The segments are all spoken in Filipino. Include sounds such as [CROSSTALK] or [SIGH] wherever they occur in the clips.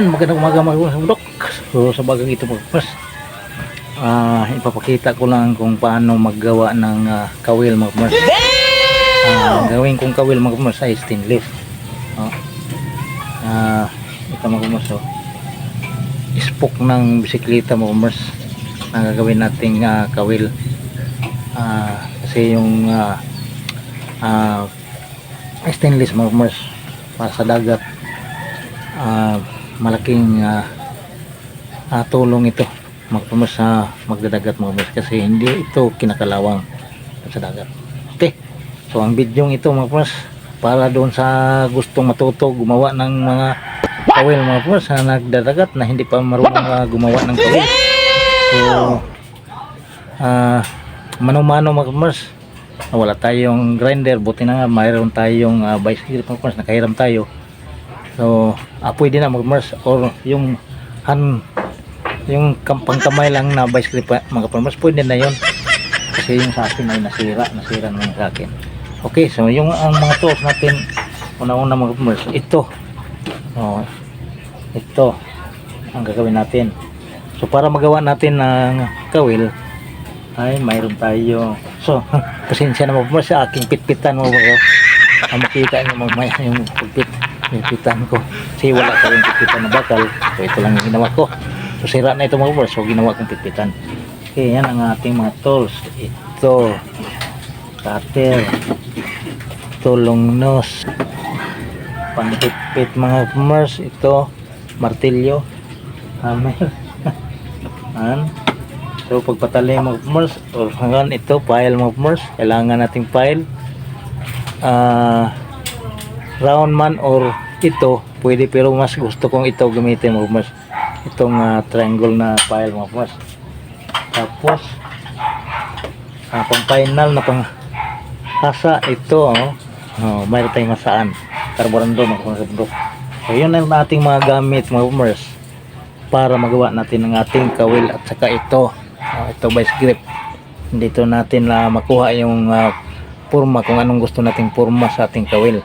Yan, magandang umaga mga sundok. So, sa bagang ito mga kapers, ah, ipapakita ko lang kung paano maggawa ng ah, kawil mga kapers. Ah, ang gawin kong kawil mga kapers ay stainless. Oh. Ah, ito mga kapers, oh. Spoke ng bisikleta mga kapers na gagawin nating ah, kawil. Ah, kasi yung ah, ah, stainless mga kapers para sa dagat ah, malaking ah, ah, tulong ito. Magpumas sa magdadagat mga boss kasi hindi ito kinakalawang sa dagat. Okay. So ang video ito mga boss para doon sa gustong matuto gumawa ng mga kawil mga boss na nagdadagat na hindi pa marunong ah, gumawa ng kawil so ah mano-mano mga boss Ah, wala tayong grinder. Buti na nga mayroon tayong uh, bicycle mga boss nakahiram tayo So, ah, pwede na mag-mers or yung han yung kampang kamay lang na bicycle pa, mga farmers pwede na yon kasi yung sa akin ay nasira nasira naman sa akin. Okay so yung ang mga tools natin una-una mga farmers ito. Oh, ito ang gagawin natin. So para magawa natin ng kawil ay mayroon tayo. So [LAUGHS] pasensya na mga farmers sa aking pitpitan mo ba ang makita nyo mamaya yung pagpit yung pitan ko. Kasi wala ka rin pitpitan na bakal. So ito lang yung ginawa ko. So sira na ito mga boss. So ginawa kong pitpitan okay yan ang ating mga tools. Ito. Cutter. Tulong nos. Pangpitpit mga commerce ito. Martilyo. Hammer [LAUGHS] yan so pagpatali mga commerce or hanggang ito file mga commerce kailangan nating file ah round man or ito pwede pero mas gusto kong ito gamitin mga mas itong ah, triangle na file mga mas. Tapos ah, pang final na pang hasa ito oh, oh mayroon tayong masaan. Carborando mga kapatid so yun ang ating mga gamit mga boomers para magawa natin ang ating kawil at saka ito. Oh, ito vice grip dito natin na makuha yung ah, forma kung anong gusto nating forma sa ating kawil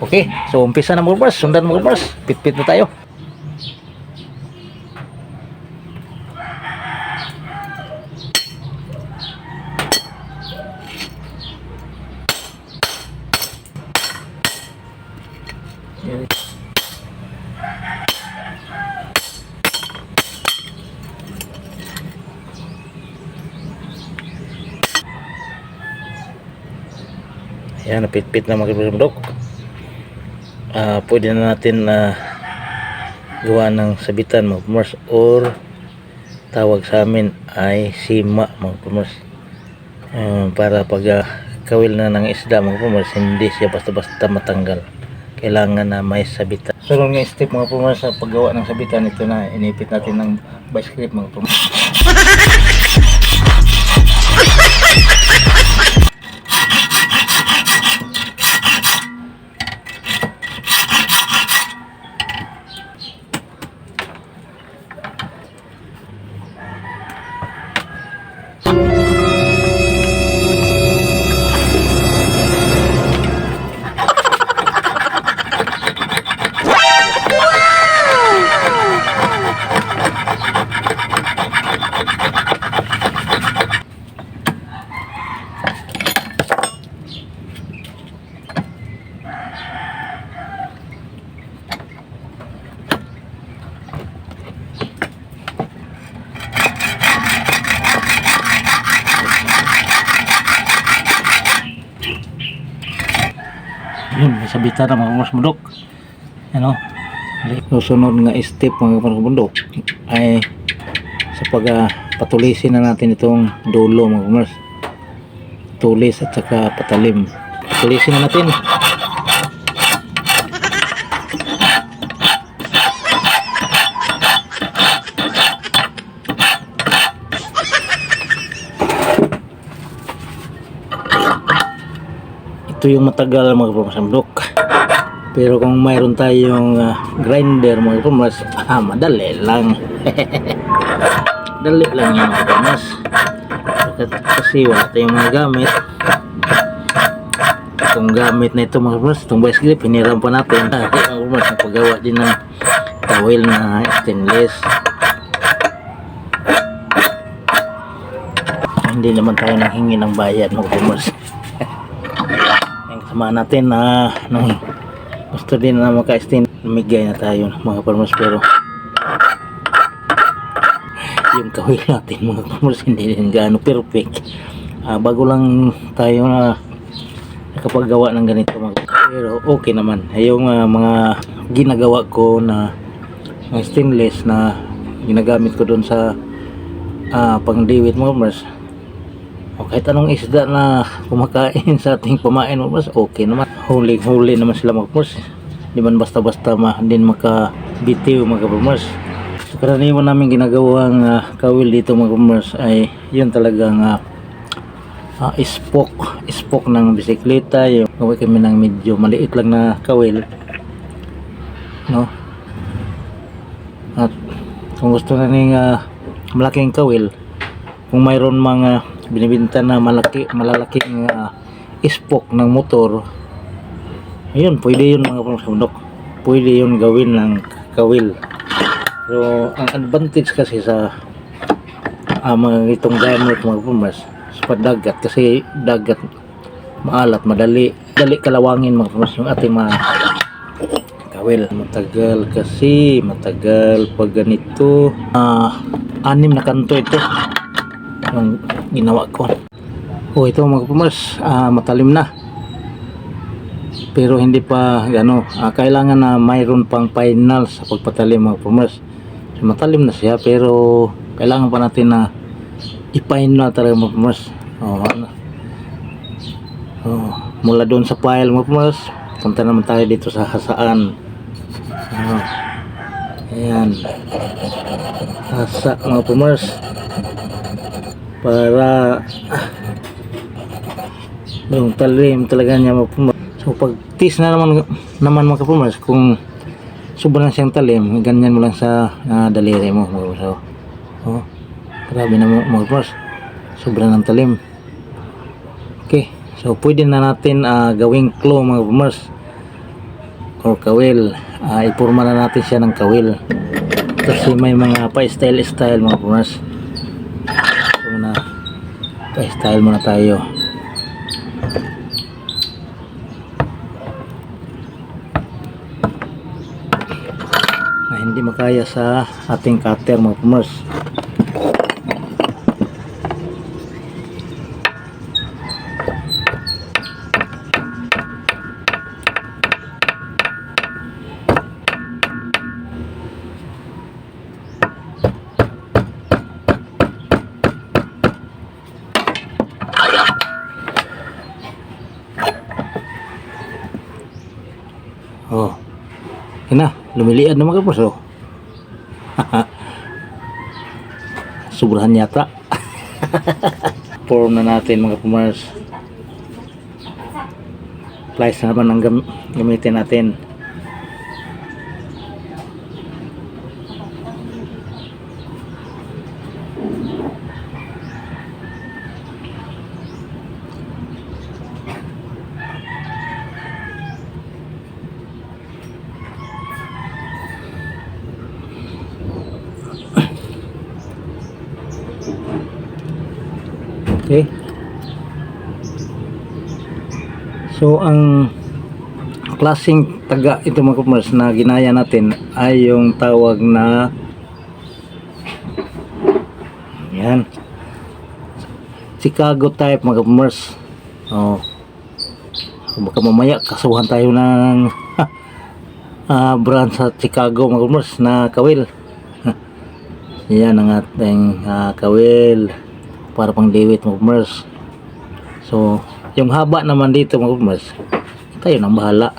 Okay, so umpisa na mga bars. Sundan mga bars. Pit-pit na tayo. Ayan, napit-pit na mga bundok. Ah, pwede na natin na gawa ng sabitan mga pumers or tawag sa amin ay sima mga pumers. Ah, para pag ah, kawil na ng isda mga pumers, hindi siya basta-basta matanggal. Kailangan na may sabitan. So, yung step mga pumers sa paggawa ng sabitan, ito na, inipit natin ng vice grip mga pumers. Na mga mas mundok ano? Susunod nga step mga mas mundok ay sa pag ah, patulisin na natin itong dulo mga mas tulis at saka patalim. Patulisin na natin. Ito yung matagal mga kapamasambok pero kung mayroon tayong ah, grinder mga kapamas ah, madali lang. [LAUGHS] Dali lang yung mga kapamas kasi wala tayong mga gamit. Itong gamit na ito mga kapamas itong vice grip hiniram pa natin. Ah, [LAUGHS] mga kapamas ang paggawa din ng towel na stainless. Hindi naman tayo nanghingi ng bayad mga farmers kasama natin na nang gusto din na maka-stain namigay na tayo mga farmers pero yung kawil natin mga farmers hindi din gaano perfect. Ah, bago lang tayo na nakapagawa ng ganito mga pero okay naman. Yung ah, mga ginagawa ko na stainless na ginagamit ko doon sa ah, pangdiwit mga farmers o kahit anong isda na kumakain sa ating pamain farmers okay naman. Huli huli naman sila mga farmers di man basta basta ma, din makabitiw mga farmers so, karaniwan namin ginagawang ah, kawil dito mga farmers ay yun talagang ah, ah, spoke spoke ng bisikleta. Yung gawin kami ng medyo maliit lang na kawil. No? At kung gusto na ning ah, malaking kawil kung mayroon mga binibinta na malaki malalaking ah, spoke ng motor. Ayun pwede yun mga pangsamdok pwede yun gawin ng kawil. Pero ang advantage kasi sa ah, mga itong gamit mga pumas sa dagat kasi dagat maalat madali dali kalawangin mga pumas yung ating mga kawil. Matagal kasi matagal pag ganito. Ah anim na kanto ito yung ginawa ko. Oh ito mga pumas ah, matalim na. Pero hindi pa ano ah, kailangan na mayroon pang final sa pagpatalim mga pumas so, matalim na siya pero kailangan pa natin na na talaga mga pumas oh, ano. oh, mula doon sa pile mga pumas punta naman tayo dito sa hasaan. Oh. ayan. Hasa mga pumas para ah, yung talim talaga niya mga pumas so pag tis na naman naman mga pumas kung sobrang siyang talim ganyan mo lang sa ah, daliri mo. Mga so, oh, grabe na mga mga pumas sobrang ng talim. Okay so pwede na natin ah, gawing claw mga pumas or kawil. Uh, ipurma na natin siya ng kawil. Kasi may mga pa-style style mga pumas so na pa-style muna tayo. Na hindi makaya sa ating cutter mga pumas Oh. Yan na, lumiliad na mga kapos, [LAUGHS] oh. Sobrahan yata. [LAUGHS] Form na natin mga kumars. Plies na naman ang gam gamitin natin. Okay. So ang klaseng taga ito mga kumars na ginaya natin ay yung tawag na yan. Chicago type mga kumars oh. Baka mamaya kasuhan tayo ng [LAUGHS] ah brand sa Chicago mga kumars na kawil. [LAUGHS] Yan ang ating ah, kawil para pang diwit mga kumars so yung haba naman dito mga kumars tayo nang bahala.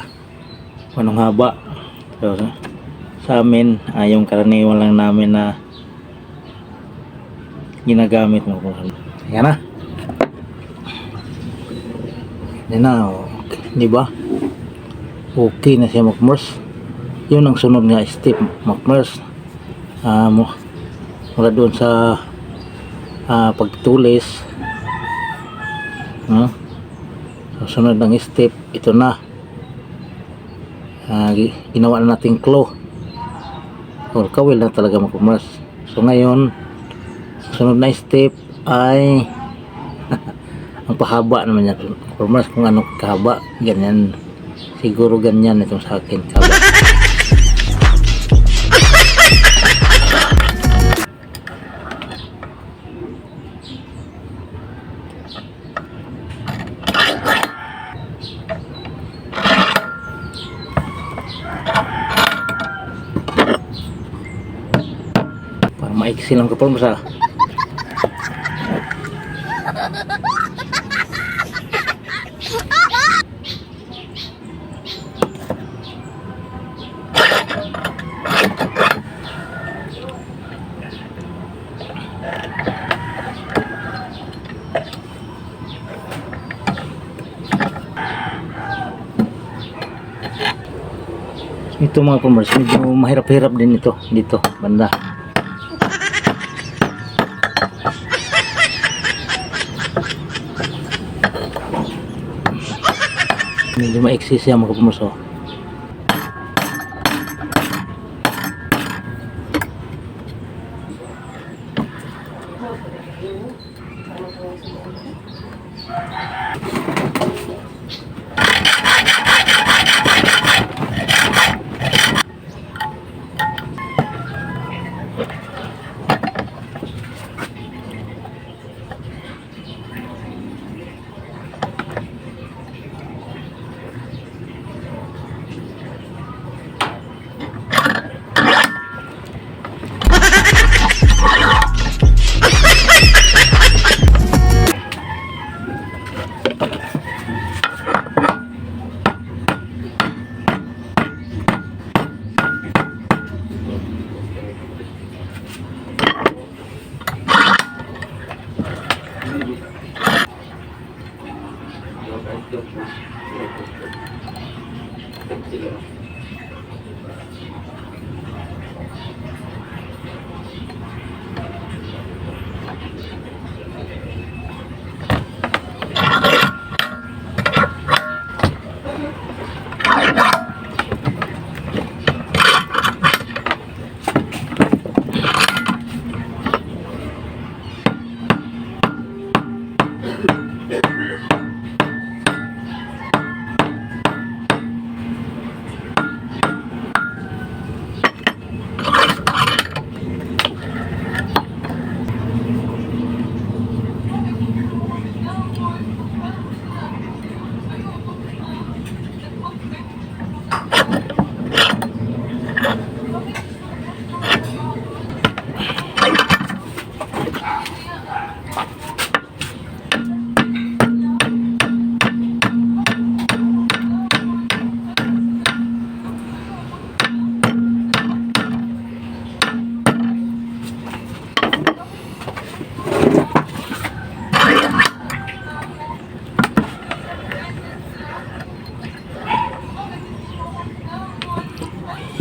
Anong haba? So, sa amin ah, yung karaniwan lang namin na ginagamit mga kumars yan na. Yan na okay. di ba? Okay na siya mga kumars yun ang sunod nga step mga kumars ah, mula doon sa ah, pagtulis. No? So, sunod ng step ito na. Gi- ginawa na natin claw. Or kawil na talaga mga kapamars so ngayon sunod na step ay [LAUGHS] ang pahaba naman yan kapamars kung ano kahaba ganyan. Siguro ganyan itong sa akin. Kahaba para maiksi lang kapamars ah Ito mga commerce, medyo mahirap-hirap din ito dito, banda. Medyo maiksi siya mga commerce.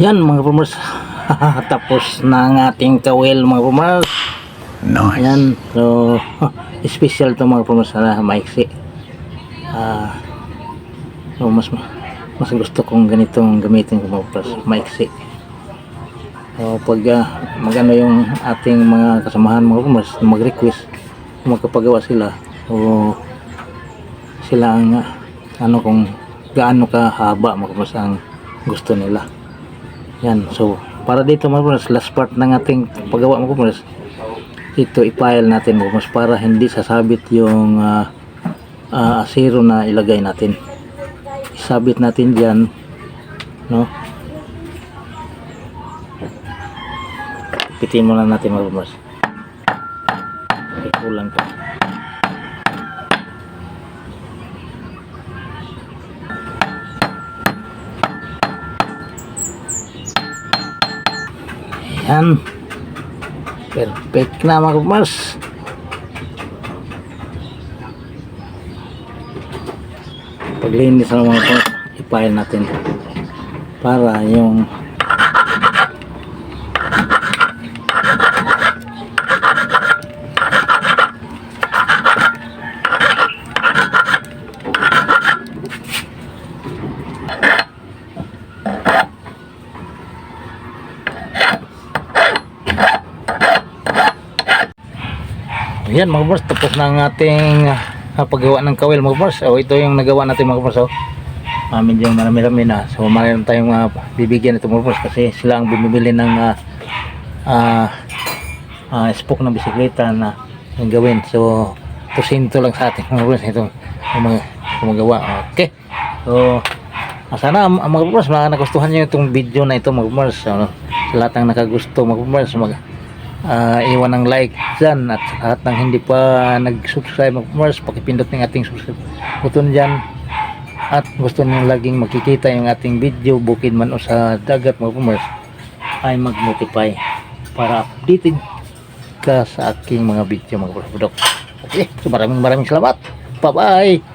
Yan mga farmers. [LAUGHS] Tapos na ang ating kawil mga farmers. No. Yan. So, [LAUGHS] special to mga farmers na maiksi. Ah, so mas mas gusto kong ganitong gamitin ko mga farmers. Maiksi. So, pag uh, magano yung ating mga kasamahan mga farmers mag-request magkapagawa sila o sila ang ah, ano kung gaano kahaba mga farmers ang gusto nila. Yan, so para dito mga kumars, last part ng ating paggawa mga kumars, ito i-file natin mga kumars para hindi sasabit yung uh, uh, asero na ilagay natin. Isabit natin diyan, no? Pitin muna natin mga kumars. Okay, kulang pa. Yan. Perfect na mga kumars. Paglinis ng mga kumars, ipile natin. Para yung Ayan mga boss, tapos na ang ating ah, paggawa ng kawil mga boss. O ito yung nagawa natin mga boss. Oh. Ah, medyo marami-rami na. So mayroon tayong ah, bibigyan ito mga boss kasi sila ang bumibili ng ah, ah, ah, spoke ng bisikleta na yung gawin. So tusinto lang sa atin mga boss. Ito yung mga gumagawa. Okay. So sana mga boss mga nagustuhan nyo itong video na ito mga boss. Sa lahat ng nakagusto mga boss mag ah, iwan ng like dyan at lahat ng hindi pa nag-subscribe mga boss pakipindot ng ating subscribe button dyan. At gusto niyo laging makikita yung ating video bukid man o sa dagat mga boss ay mag-notify para updated ka sa aking mga video mga boss okay so maraming maraming salamat. Bye bye